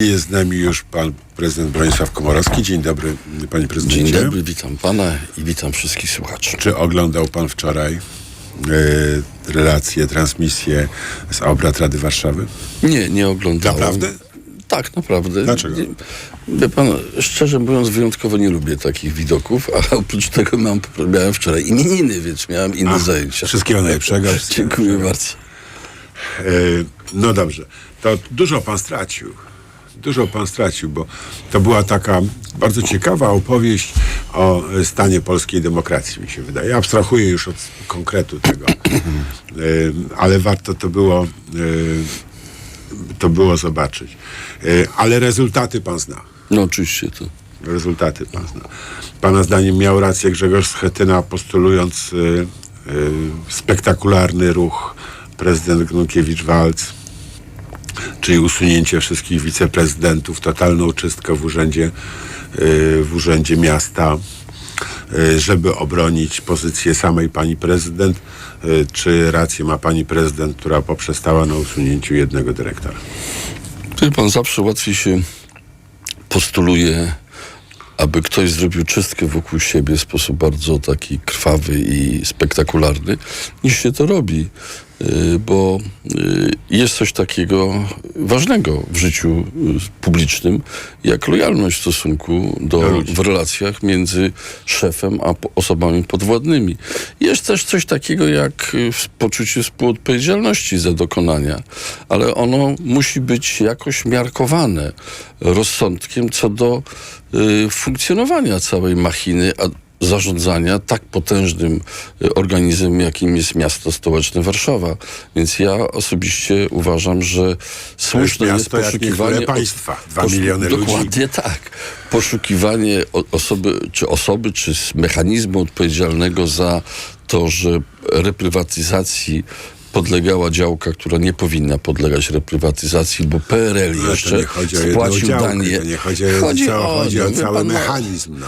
Jest z nami już pan prezydent Bronisław Komorowski. Dzień dobry, panie prezydencie. Dzień dobry, witam pana i witam wszystkich słuchaczy. Czy oglądał pan wczoraj e, relacje, transmisję z obrad Rady Warszawy? Nie, nie oglądałem. Naprawdę? Tak, naprawdę. Dlaczego? Wie pan, szczerze mówiąc, wyjątkowo nie lubię takich widoków, a oprócz tego mam, miałem wczoraj imieniny, więc miałem inne zajęcia. Wszystkiego najlepszego. Dziękuję bardzo. E, No dobrze, to dużo pan stracił. Dużo pan stracił, bo to była taka bardzo ciekawa opowieść o stanie polskiej demokracji, mi się wydaje. Abstrahuję już od konkretu tego, E, ale warto to było, e, to było zobaczyć. Ale rezultaty pan zna. No oczywiście to. Rezultaty pan zna. Pana zdaniem miał rację Grzegorz Schetyna postulując y, y, spektakularny ruch prezydent Gnukiewicz-Walc, czyli usunięcie wszystkich wiceprezydentów, totalną czystkę w urzędzie, y, w urzędzie miasta, y, żeby obronić pozycję samej pani prezydent. Y, Czy rację ma pani prezydent, która poprzestała na usunięciu jednego dyrektora? Wie pan, zawsze łatwiej się postuluje, aby ktoś zrobił czystkę wokół siebie w sposób bardzo taki krwawy i spektakularny, niż się to robi. Y, Bo y, jest coś takiego ważnego w życiu y, publicznym, jak lojalność w stosunku do, w relacjach między szefem a osobami podwładnymi. Jest też coś takiego jak poczucie współodpowiedzialności za dokonania, ale ono musi być jakoś miarkowane rozsądkiem co do funkcjonowania całej machiny, a zarządzania tak potężnym y, organizmem, jakim jest miasto stołeczne Warszawa. Więc ja osobiście uważam, że słuszne jest miasto jak poszukiwanie... państwa. Dwa miliony ludzi. Dokładnie tak. Poszukiwanie osoby, czy osoby, czy z mechanizmu odpowiedzialnego za to, że reprywatyzacji podlegała działka, która nie powinna podlegać reprywatyzacji, bo PRL jeszcze to nie chodzi o jedną spłacił działkę, danie. nie chodzi o, chodzi o, chodzi o no, cały pan, mechanizm. No.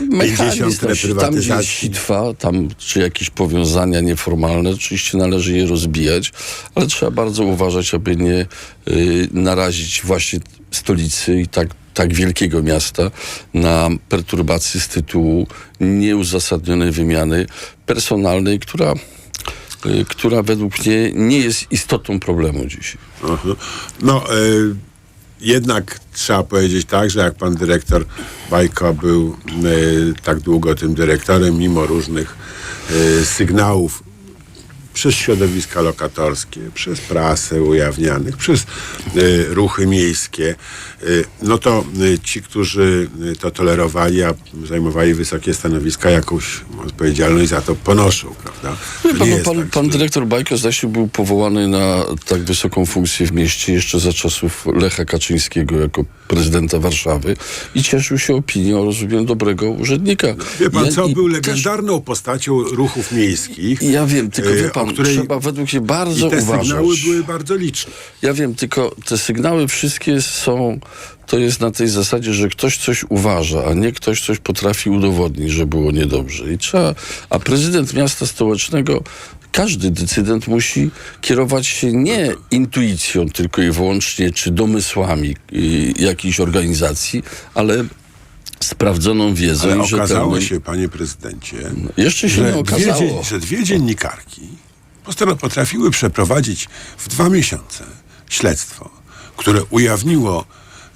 Mechanizm, 50 tam, gdzie jest reprywatyzacji. sitwa, tam czy jakieś powiązania nieformalne, oczywiście należy je rozbijać, ale trzeba bardzo uważać, aby nie y, narazić właśnie stolicy i tak tak wielkiego miasta na perturbacje z tytułu nieuzasadnionej wymiany personalnej, która, y, która według mnie nie jest istotą problemu dzisiaj. Aha. No, e, jednak trzeba powiedzieć tak, że jak pan dyrektor Bajko był e, tak długo tym dyrektorem, mimo różnych e, sygnałów przez środowiska lokatorskie, przez prasę ujawnianych, przez e, ruchy miejskie, e, no to e, ci, którzy e, to tolerowali, a zajmowali wysokie stanowiska, jakąś odpowiedzialność za to ponoszą, prawda? Nie Pan, pan, tak, pan dyrektor Bajko zdaje się był powołany na tak wysoką funkcję w mieście jeszcze za czasów Lecha Kaczyńskiego jako prezydenta Warszawy i cieszył się opinią, rozumiem, dobrego urzędnika. Wie pan Ja- co, był też- legendarną postacią ruchów miejskich. Ja wiem, tylko e, wie o pan, której- trzeba według mnie bardzo I te uważać. sygnały były bardzo liczne. Ja wiem, tylko te sygnały wszystkie są, to jest na tej zasadzie, że ktoś coś uważa, a nie ktoś coś potrafi udowodnić, że było niedobrze. I trzeba, a prezydent miasta stołecznego, każdy decydent musi kierować się nie intuicją tylko i wyłącznie, czy domysłami y, jakiejś organizacji, ale sprawdzoną wiedzą Ale okazało się, panie prezydencie, Jeszcze się że nie dwie, okazało. dzien- że dwie dziennikarki potrafiły przeprowadzić w dwa miesiące śledztwo, które ujawniło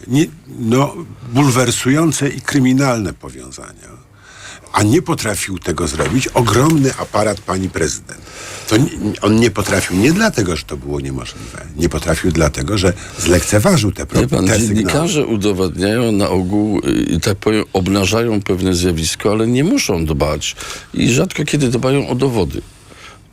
nie, no, bulwersujące i kryminalne powiązania. A nie potrafił tego zrobić ogromny aparat pani prezydent. To nie, on nie potrafił nie dlatego, że to było niemożliwe. Nie potrafił dlatego, że zlekceważył te, pro, Wie pan, te sygnały. dziennikarze udowadniają na ogół, y, tak powiem, obnażają pewne zjawisko, ale nie muszą dbać i rzadko kiedy dbają o dowody.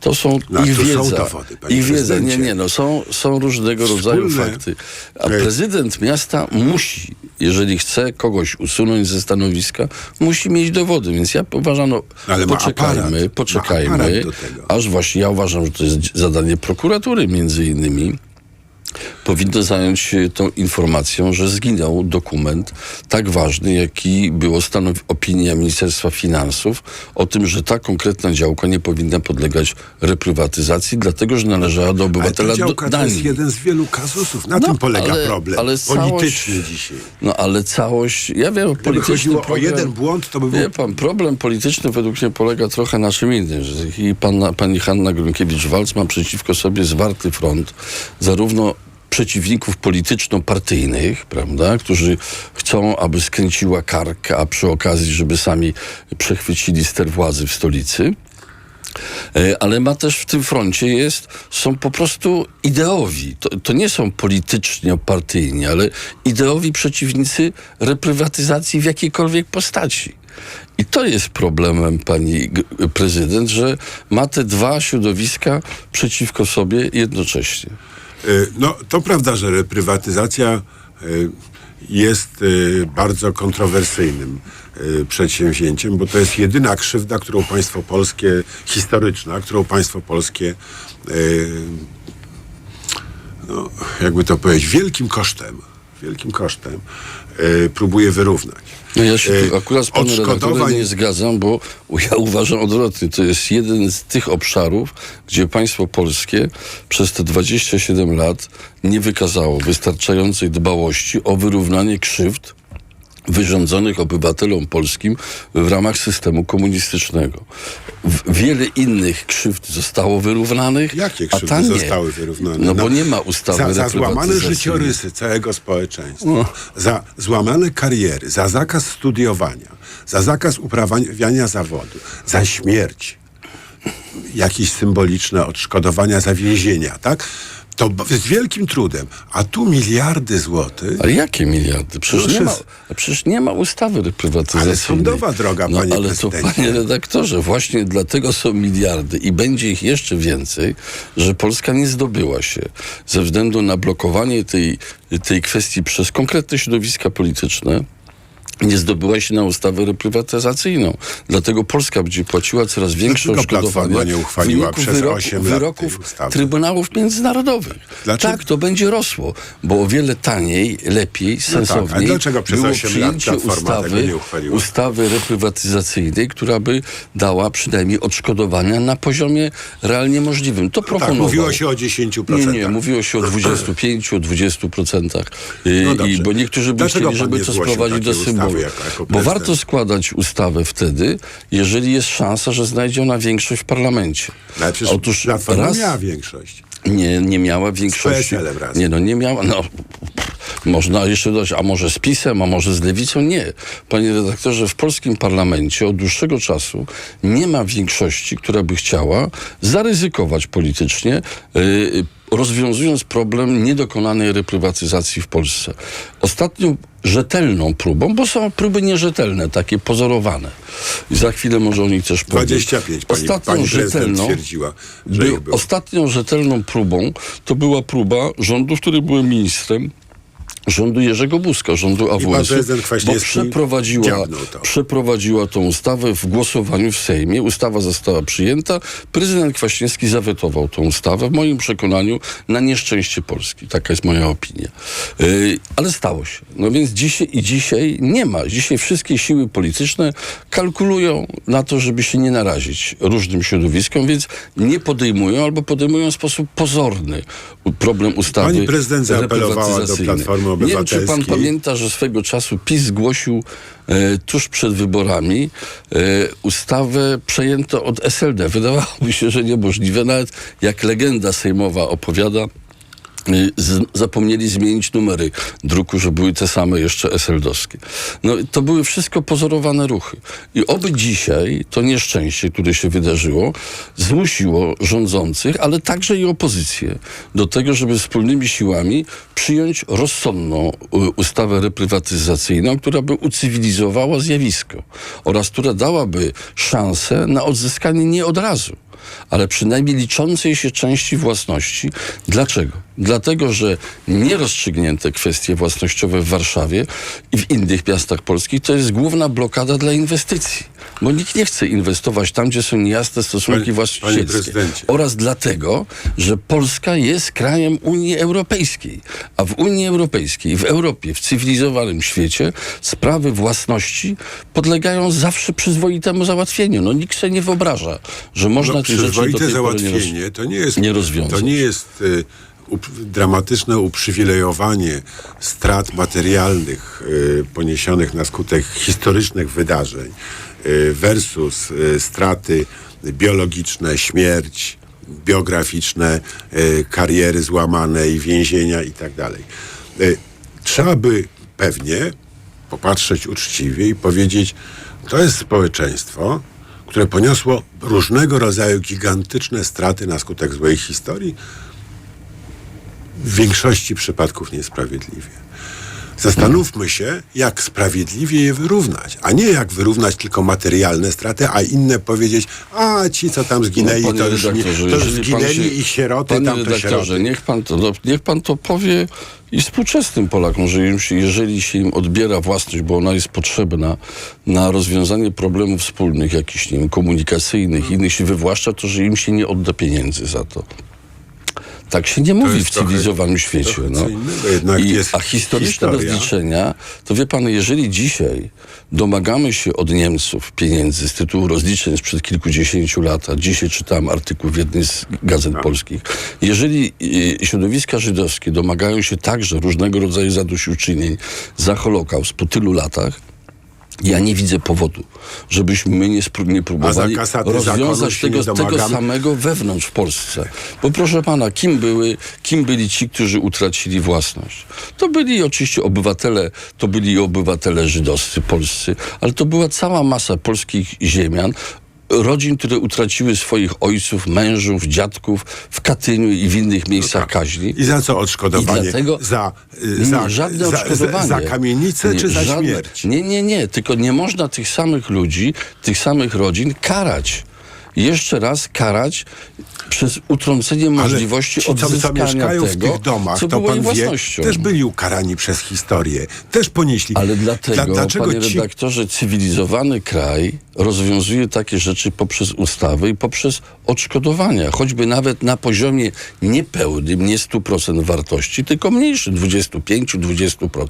To są No, a ich tu są wiedza. dowody, ich wiedza. Nie, nie, no są, są różnego rodzaju Wspólne- fakty. A Ej. prezydent miasta musi, jeżeli chce kogoś usunąć ze stanowiska, musi mieć dowody. Więc ja uważam, no, Ale ma poczekajmy, aparat. Poczekajmy, aż właśnie ja uważam, że to jest zadanie prokuratury między innymi, powinno zająć się tą informacją, że zginął dokument tak ważny, jaki było stanow- opinia Ministerstwa Finansów o tym, że ta konkretna działka nie powinna podlegać reprywatyzacji, dlatego że należała do Ale obywatela ta działka do to jest Danii. jeden z wielu kazusów. Na No, tym polega ale- problem. ale całość- Polityczny dzisiaj. No ale całość, ja wiem, Gdyby chodziło o problem, jeden błąd, to by było Wie pan, problem polityczny według mnie polega trochę na czym innym. I pana, pani Hanna Grunkiewicz-Walc ma przeciwko sobie zwarty front zarówno przeciwników polityczno-partyjnych, prawda, którzy chcą, aby skręciła kark, a przy okazji, żeby sami przechwycili ster władzy w stolicy, E, ale ma też w tym froncie jest, są po prostu ideowi. To, to nie są politycznie partyjni, ale ideowi przeciwnicy reprywatyzacji w jakiejkolwiek postaci. I to jest problemem pani prezydent, że ma te dwa środowiska przeciwko sobie jednocześnie. Y, No, to prawda, że reprywatyzacja y, jest y, bardzo kontrowersyjnym przedsięwzięciem, bo to jest jedyna krzywda, którą państwo polskie, historyczna, którą państwo polskie, no, jakby to powiedzieć, wielkim kosztem, wielkim kosztem y, próbuje wyrównać. No ja się Y, tu akurat z panem odszkodowań- nie zgadzam, bo ja uważam odwrotnie. To jest jeden z tych obszarów, gdzie państwo polskie przez te 27 lat nie wykazało wystarczającej dbałości o wyrównanie krzywd wyrządzonych obywatelom polskim w ramach systemu komunistycznego. Wiele innych krzywd zostało wyrównanych, Jakie krzywdy zostały wyrównane? No, bo nie ma ustawy Za, za złamane życiorysy całego społeczeństwa, No. za złamane kariery, za zakaz studiowania, za zakaz uprawiania zawodu, za śmierć, jakieś symboliczne odszkodowania za więzienia, tak? To z wielkim trudem. A tu miliardy złotych. Ale jakie miliardy? Przecież Proszę nie, ma, przecież nie ma ustawy reprywatyzacyjnej. Ale sądowa droga, no, panie ale to, prezydencie. panie redaktorze, właśnie dlatego są miliardy i będzie ich jeszcze więcej, że Polska nie zdobyła się ze względu na blokowanie tej, tej kwestii przez konkretne środowiska polityczne. Nie zdobyła się na ustawę reprywatyzacyjną. Dlatego Polska będzie płaciła coraz większe Dlaczego odszkodowania nie w uchwaliła wyniku przez wyroku, osiem lat tej wyroków ustawy? trybunałów międzynarodowych. Dlaczego? Tak, to będzie rosło, bo o wiele taniej, lepiej, tak, sensowniej dlaczego przez było przyjęcie ustawy, ustawy reprywatyzacyjnej, która by dała przynajmniej odszkodowania na poziomie realnie możliwym. To Tak, proponował. mówiło się o 10%. Nie, nie, mówiło się o 25, o 20%. Yy, No i, bo niektórzy by Dlaczego chcieli, żeby to sprowadzić do symbolu. Jako- jako bo warto składać ustawę wtedy, jeżeli jest szansa, że znajdzie ona większość w parlamencie. Ale przecież Otóż Platforma raz miała większość. nie, nie miała większości. Razem. Nie, no nie miała. No, można jeszcze dodać, a może z PiSem, a może z Lewicą? Nie. Panie redaktorze, w polskim parlamencie od dłuższego czasu nie ma większości, która by chciała zaryzykować politycznie, yy, rozwiązując problem niedokonanej reprywatyzacji w Polsce. Ostatnią rzetelną próbą, bo są próby nierzetelne, takie pozorowane. I za chwilę może o nich też powiem. 25 pani, pani twierdziła, był, ich było. Ostatnią rzetelną próbą to była próba rządu, w którym byłem ministrem, rządu Jerzego Buzka, rządu AWS-u, prezydent bo przeprowadziła, przeprowadziła tą ustawę w głosowaniu w Sejmie. Ustawa została przyjęta. Prezydent Kwaśniewski zawetował tą ustawę. W moim przekonaniu na nieszczęście Polski. Taka jest moja opinia. Yy, ale stało się. No więc dzisiaj i dzisiaj nie ma. Dzisiaj wszystkie siły polityczne kalkulują na to, żeby się nie narazić różnym środowiskom, więc nie podejmują albo podejmują w sposób pozorny problem ustawy Pani prezydent zaapelowała do reprywatyzacyjnej. Nie wiem, czy pan pamięta, że swego czasu PiS zgłosił e, tuż przed wyborami e, ustawę przejętą od SLD. Wydawałoby się, że niemożliwe, nawet jak legenda sejmowa opowiada, zapomnieli zmienić numery druku, że były te same jeszcze SL-dowskie. No to były wszystko pozorowane ruchy. I oby dzisiaj to nieszczęście, które się wydarzyło, zmusiło rządzących, ale także i opozycję do tego, żeby wspólnymi siłami przyjąć rozsądną y, ustawę reprywatyzacyjną, która by ucywilizowała zjawisko oraz która dałaby szansę na odzyskanie nie od razu, ale przynajmniej liczącej się części własności. Dlaczego? Dlatego, że nierozstrzygnięte kwestie własnościowe w Warszawie i w innych miastach polskich to jest główna blokada dla inwestycji. Bo nikt nie chce inwestować tam, gdzie są niejasne stosunki właścicielskie. Oraz dlatego, że Polska jest krajem Unii Europejskiej. A w Unii Europejskiej, w Europie, w cywilizowanym świecie sprawy własności podlegają zawsze przyzwoitemu załatwieniu. No nikt sobie nie wyobraża, że można No, tych rzeczy do tej pory nie roz... załatwienie to nie jest, nie rozwiązać. To nie jest y, dramatyczne uprzywilejowanie strat materialnych y, poniesionych na skutek historycznych wydarzeń y, versus y, straty biologiczne, śmierć, biograficzne, kariery złamane i więzienia i tak Trzeba by pewnie popatrzeć uczciwie i powiedzieć, to jest społeczeństwo, które poniosło różnego rodzaju gigantyczne straty na skutek złej historii, w większości przypadków niesprawiedliwie. Zastanówmy się, jak sprawiedliwie je wyrównać, a nie jak wyrównać tylko materialne straty, a inne powiedzieć, a ci, co tam zginęli, No, to już, nie, to już zginęli się- i sieroty, tam to sieroty. niech pan, to, no, niech pan to powie i współczesnym Polakom, że im się, jeżeli się im odbiera własność, bo ona jest potrzebna na rozwiązanie problemów wspólnych, jakichś, nie wiem, komunikacyjnych, innych się wywłaszcza, to że im się nie odda pieniędzy za to. Tak się nie mówi w cywilizowanym świecie. No. I, a historyczne historia. rozliczenia, to wie pan, jeżeli dzisiaj domagamy się od Niemców pieniędzy z tytułu rozliczeń sprzed kilkudziesięciu lat, a dzisiaj czytałem artykuł w jednej z gazet Tak. polskich, jeżeli y, środowiska żydowskie domagają się także różnego rodzaju zadośćuczynień za Holokaust po tylu latach, ja nie widzę powodu, żebyśmy my nie, spró- nie próbowali rozwiązać tego, tego samego wewnątrz w Polsce. Bo proszę pana, kim, były, kim byli ci, którzy utracili własność? To byli oczywiście obywatele, to byli obywatele żydowscy, polscy, ale to była cała masa polskich ziemian, rodzin, które utraciły swoich ojców, mężów, dziadków w Katyniu i w innych miejscach kaźni. No tak. I za co odszkodowanie? I dlatego za, y, nie, za, żadne odszkodowanie. za, za kamienicę Nie, czy za żadne- śmierć? Nie, nie, nie. Tylko nie można tych samych ludzi, tych samych rodzin karać. Jeszcze raz karać przez utrącenie możliwości ci, co, co odzyskania mieszkają tego, w tych domach, co to było pan ich wie, własnością. też byli ukarani przez historię. Też ponieśli. Ale dlatego, Dla- dlaczego panie ci, redaktorze, cywilizowany kraj rozwiązuje takie rzeczy poprzez ustawy i poprzez odszkodowania, choćby nawet na poziomie niepełnym, nie 100% wartości, tylko mniejszym, 25-20%.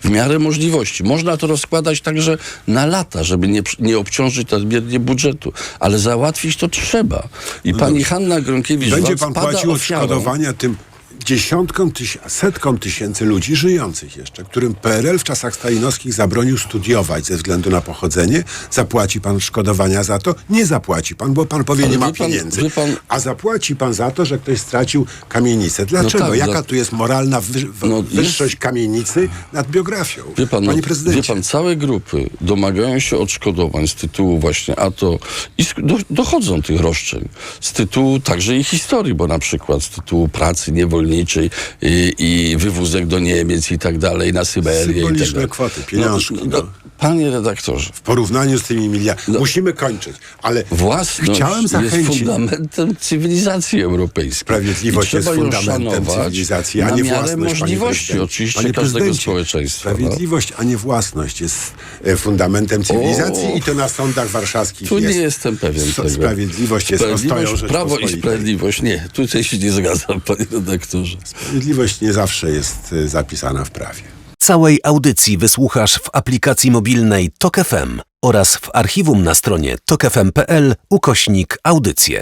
W miarę możliwości. Można to rozkładać także na lata, żeby nie, nie obciążyć nadmiernie budżetu, ale załatwić to trzeba. I pani Hanna Gronkiewicz Będzie pan płacił ofiarą. odszkodowania tym dziesiątkom, tyś, setkom tysięcy ludzi żyjących jeszcze, którym PRL w czasach stalinowskich zabronił studiować ze względu na pochodzenie. Zapłaci pan odszkodowania za to? Nie zapłaci pan, bo pan powie, Ale nie ma pan- pieniędzy. pan- A zapłaci pan za to, że ktoś stracił kamienicę. Dlaczego? tak, Jaka dla- tu jest moralna wy, No, wyższość kamienicy nad biografią? Wie pan, Panie no, prezydencie. wie pan, całe grupy domagają się odszkodowań z tytułu właśnie, a to i do, dochodzą tych roszczeń z tytułu także i historii, bo na przykład z tytułu pracy niewolniczej i, i wywózek do Niemiec i tak dalej, na Syberię i tak Symboliczne dalej. kwoty, pieniążki, No, no, no. Panie redaktorze, w porównaniu z tymi miliardami. Musimy kończyć, ale No. własność chciałem jest zachęcić. fundamentem cywilizacji europejskiej. Sprawiedliwość jest fundamentem cywilizacji, a nie własność. możliwości oczywiście Panie każdego społeczeństwa. No. Sprawiedliwość, a nie własność jest e, fundamentem cywilizacji O. i to na sądach warszawskich Tu jest. nie jestem pewien S- tego. Sprawiedliwość jest ostoją Prawo i sprawiedliwość. Nie, tutaj się nie zgadzam, panie redaktorze. Sprawiedliwość nie zawsze jest e, zapisana w prawie. Całej audycji wysłuchasz w aplikacji mobilnej Tok FM oraz w archiwum na stronie tokefm.pl ukośnik audycje.